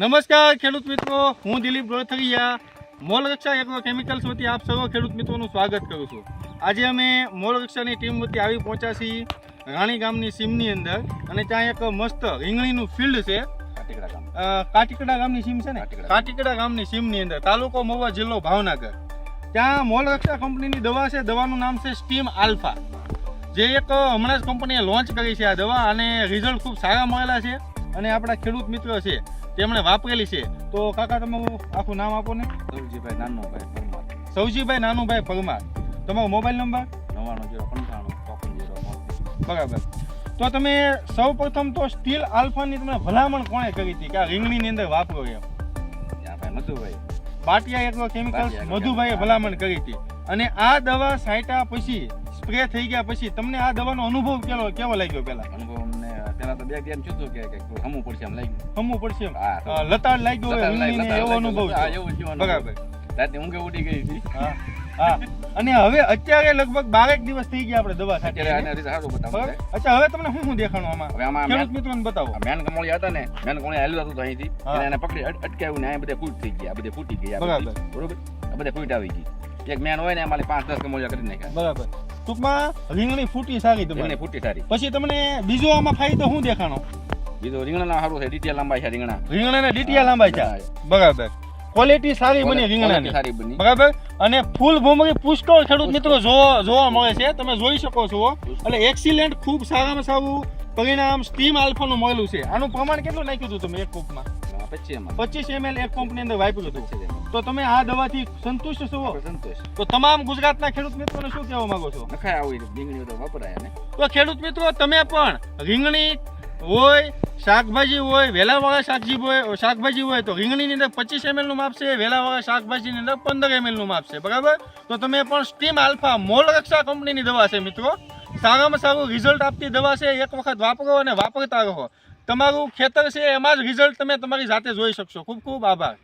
નમસ્કાર ખેડૂત મિત્રો. હું દિલીપ રોથરિયા મોલ રક્ષા એગ્રો કેમિકલ્સ વતી આપ સર્વ ખેડૂત મિત્રોનું સ્વાગત કરું છું. આજે અમે મોલ રક્ષાની ટીમ વતી આવી પહોંચ્યા છીએ રાણી ગામની સીમની અંદર અને ત્યાં એક મસ્ત રીંગણીનું ફિલ્ડ છે. કાટીકડા ગામની સીમ છે ને? કાટીકડા. કાટીકડા ગામની સીમની અંદર તાલુકો મહુવા જિલ્લો ભાવનગર. ત્યાં મોલ રક્ષા કંપનીની દવા છે દવાનું નામ છે સ્ટીમ આલ્ફા. જે એક હમણાં જ કંપનીએ લોન્ચ કરી છે આ દવા અને રિઝલ્ટ ખૂબ સારા મળેલા છે અને આપણા ખેડૂત મિત્રો છે. તેમણે વાપરેલી છે. તો કાકા તમારું આખું નામ આપો ને? સૌજીભાઈ નાનુભાઈ પરમાર. સૌજીભાઈ નાનુભાઈ પરમાર. તમારો મોબાઈલ નંબર? નવ્વાણું જીરો પંચાણું જીરો બરાબર. તો તમે સૌ પ્રથમ તો સ્ટીલ આલ્ફાની તમને ભલામણ કોણે કરી હતી કે આ રીંગણીની અંદર વાપરો એમ? ભાઈ મધુભાઈ. બાટિયા એગ્રો કેમિકલ્સ મધુભાઈએ ભલામણ કરી હતી. અને આ દવા છાંટ્યા પછી સ્પ્રે થઈ ગયા પછી તમને આ દવાનો અનુભવ કેવો કેવો લાગ્યો પેલા અનુભવ પેલા તો બે ધ્યાન થયું હતું કે હમું પડશે એમ લાગ્યું. હમું પડશે એમ? હા, લતાડ લાગ્યો લતાડ એવો અનુભવ હા, એવું જ અનુભવ. બરાબર રાતે ઊંઘે ઉડી ગઈ હતી. હા હા. અને હવે અત્યારે લગભગ બારેક દિવસ થઈ ગયા આપણે દવા અત્યારે આને રીતે સારું બતાવું અચ્છા હવે તમને શું શું દેખાણું આમાં? હવે આમાં ખેડૂત મેન- મિત્રોને બતાવો. મેન કમોળી હતા ને મેન કમોળી હાલ્યું હતું અહીંથી. હા. એને પકડી અટકાવ્યું ને આ બધે ફૂટ થઈ ગયા બધે ફૂટી ગયા બરાબર. બરોબર? આ બધે ફૂટ આવી ગઈ. એક મેન હોય ને એમાં પાંચ દસ કમોળિયા કરી નાખ્યા. બરાબર. ટૂંકમાં રીંગણી ફૂટી સારી તમારી. ફૂટી સારી. પછી તમને બીજો આમાં ફાયદો શું દેખાણો? બીજો રીંગણા સારું છે ડીટીયા લાંબા છે રીંગણા. રીંગણાના ડીટીયા લાંબા છે? બરાબર. ક્વોલિટી સારી બની રીંગણાની. સારી બની. બરાબર? અને ફૂલ ભૂમરી પુષ્કળ ખેડૂત મિત્રો જોવા જોવા મળે છે. તમે જોઈ શકો છો. એટલે એક્સિલેન્ટ ખૂબ સારામાં સારું પરિણામ સ્ટીમ આલ્ફાનું મળેલું છે. આનું પ્રમાણ કેટલું નાખ્યું હતું તમે એક કોપમાં? પચીસ એમએલ એક પંપની અંદર વાપર્યું હતું. તો તમે આ દવાથી સંતુષ્ટ છો? સંતુષ્ટ. સંતોષ તો તમામ ગુજરાતના ખેડૂત મિત્રોને શું કહેવા માંગો છો? નખાય આવી રીંગણી તો વપરાય ને. તો ખેડૂત મિત્રો તમે પણ રીંગણી હોય શાકભાજી હોય વેલાવાળા શાકજી હોય શાકભાજી હોય તો રીંગણીની અંદર પચીસનું માપ છે વેલાવાળા શાકભાજીની અંદર પંદરનું માપ છે. બરાબર? તો તમે પણ સ્ટીમ આલ્ફા મોલ રક્ષા કંપનીની દવા છે મિત્રો. સારામાં સારું રિઝલ્ટ આપતી દવા છે, એક વખત વાપરો અને વાપરતા રહો. તમારું ખેતર છે, એમાં જ રિઝલ્ટ તમે તમારી જાતે જોઈ શકશો. ખૂબ ખૂબ આભાર.